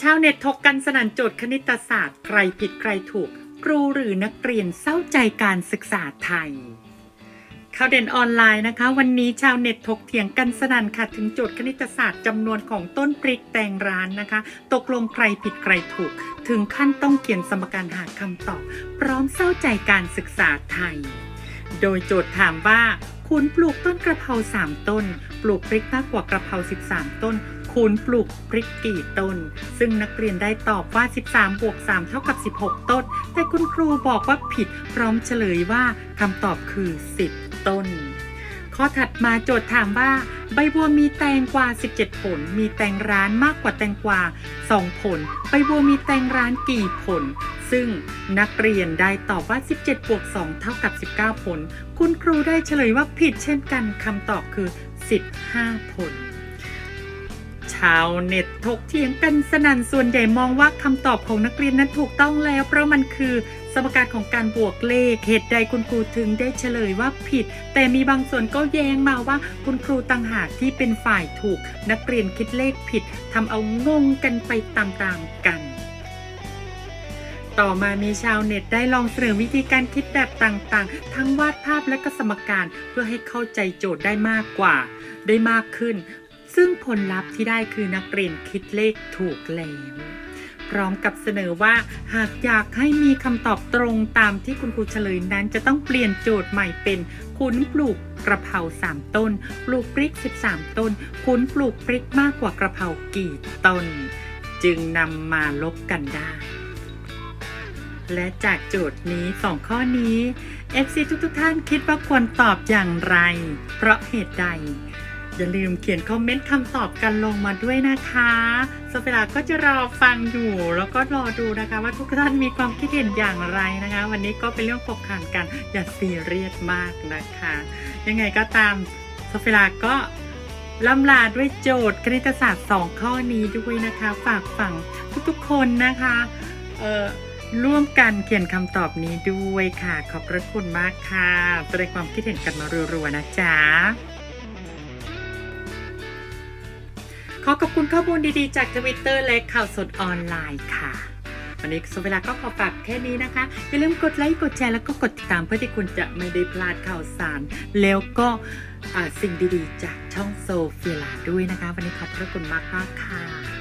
ชาวเน็ตถกกันสนั่นโจทย์คณิตศาสตร์ใครผิดใครถูก ครูหรือนักเรียนเศร้าใจการศึกษาไทยข่าวเด่นออนไลน์นะคะ วันนี้ชาวเน็ตถกเถียงกันสนั่นค่ะถึงโจทย์คณิตศาสตร์จำนวนของต้นพริกแตงร้านนะคะ ตกลงใครผิดใครถูก ถึงขั้นต้องเขียนสมการหาคำตอบ พร้อมเศร้าใจการศึกษาไทย โดยโจทย์ถามว่า คุณปลูกต้นกระเพรา 3 ต้น ปลูกพริกมากกว่ากระเพรา 13 ต้น คุณปลูกพริกกี่ต้น ซึ่งนักเรียนได้ตอบว่า 13 บวก 3 เท่ากับ 16 ต้น แต่คุณครูบอกว่าผิด พร้อมเฉลยว่าคำตอบคือ 10 ต้น ข้อถัดมาโจทย์ถามว่า ใบบัวมีแตงกวา17 ผล มีแตงร้านมากกว่าแตงกวา2 ผล ใบบัวมีแตงร้านกี่ผล ซึ่งนักเรียนได้ตอบว่า 17บวก2เท่ากับ 19 ผล คุณครูได้เฉลยว่าผิดเช่นกันคำตอบคือ 15 ผลชาวเน็ตถกเถียงกันสนั่นส่วนใหญ่มองว่าคำตอบของนักเรียนนั้นถูกต้องแล้ว เพราะมันคือ สมการของการบวกเลข เหตุใดคุณครูถึงได้เฉลยว่าผิด แต่มีบางส่วนก็แย้งมาว่าคุณครูต่างหากที่เป็นฝ่ายถูก นักเรียนคิดเลขผิดทำเอางงกันไปตามๆกันต่อมามีชาวเน็ตได้ลองเสนอวิธีการคิดแบบต่างๆ ทั้งวาดภาพและก็สมการเพื่อให้เข้าใจโจทย์ได้มากกว่า ได้มากขึ้น ซึ่งผลลัพธ์ที่ได้คือนักเรียนคิดเลขถูกแล้ว พร้อมกับเสนอว่า หากอยากให้มีคำตอบตรงตามที่คุณครูเฉลยนั้น จะต้องเปลี่ยนโจทย์ใหม่เป็นคุณปลูกกระเพรา3 ต้น ปลูกพริก 13 ต้น คุณปลูกพริกมากกว่ากระเพรากี่ต้น จึงนำมาลบกันได้ และจากโจทย์นี้ 2 ข้อนี้ FC ทุกๆท่านคิดว่าควรตอบอย่างไร เพราะเหตุใด อย่าลืมเขียนคอมเมนต์คำตอบกันลงมาด้วยนะคะโซเฟลาก็จะรอฟังอยู่ แล้วก็รอดูนะคะว่าทุกท่านมีความคิดเห็นอย่างไรนะคะ วันนี้ก็เป็นเรื่องปกขันกันอย่าซีเรียสมากนะคะ ยังไงก็ตามโซเฟลาก็ล่ำลาด้วยโจทย์คณิตศาสตร์ 2 ข้อนี้ด้วยนะคะ ฝากฝังทุกๆคนนะคะเอ่อร่วมกันเขียนคำตอบนี้ด้วยค่ะ ขอบพระคุณมากค่ะแสดงความคิดเห็นกันมารัวๆนะจ๊ะ ขอขอบคุณข้อมูลดีๆ จากทวิตเตอร์และข่าวสดออนไลน์ค่ะ วันนี้สุเวลาก็ขอฝากแค่นี้นะคะ อย่าลืมกดไลค์กดแชร์แล้วก็กดติดตามเพื่อที่คุณจะไม่ได้พลาดข่าวสาร แล้วก็สิ่งดีๆ จากช่องโซเฟียลาด้วยนะคะ วันนี้ขอบพระคุณมากมากค่ะ